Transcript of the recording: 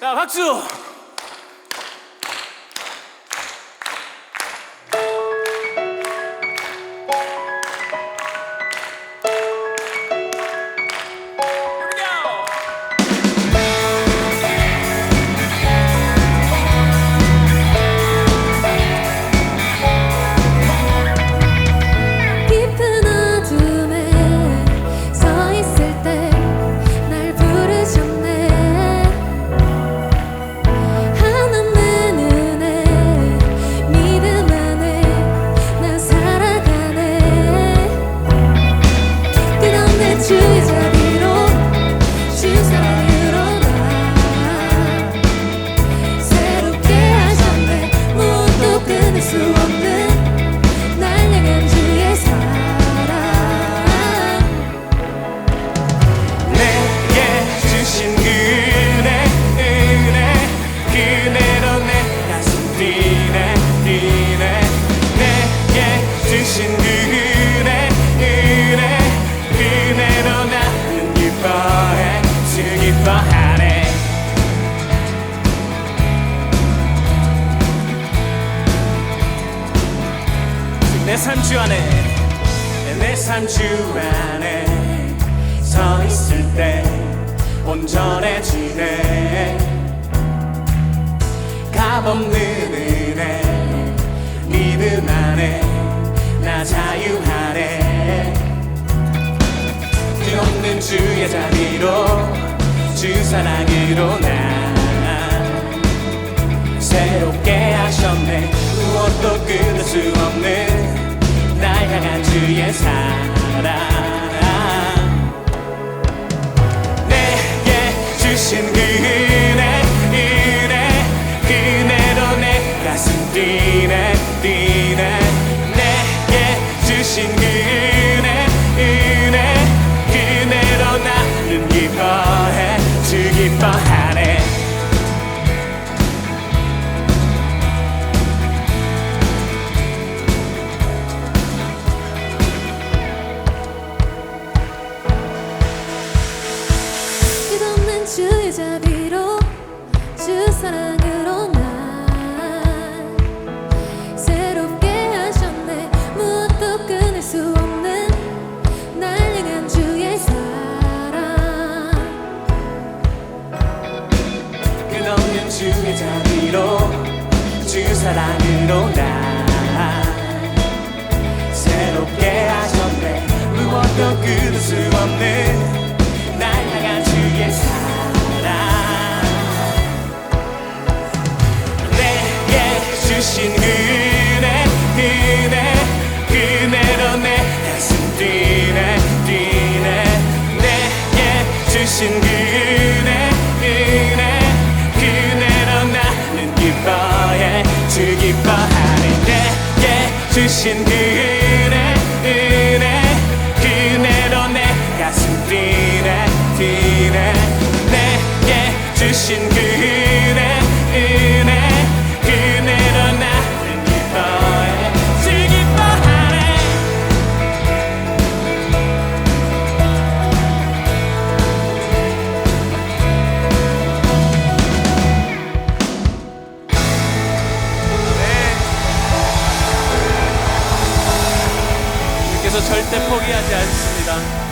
자, 박수! 삶주 안에 내 삶주 안에 서 있을 때 온전해지네. 값없는 은혜 믿음 안에 나 자유하네. 끝없는 주의 자비로 주 사랑으로 나 새롭게 하셨네. 무엇도 끊을 수 없는 날 향한 주의 사랑 주의 자비로 주 사랑으로 나. 새롭게 하셨네. 무엇도 끊을 수 없는 주신 그 은혜 은혜 그대로 나는 기뻐해 주 기뻐하네. 내게 주신 그 은혜 그대로 내 가슴 뛰네 뛰네. 내게 주신 그은 절대 포기하지 않습니다.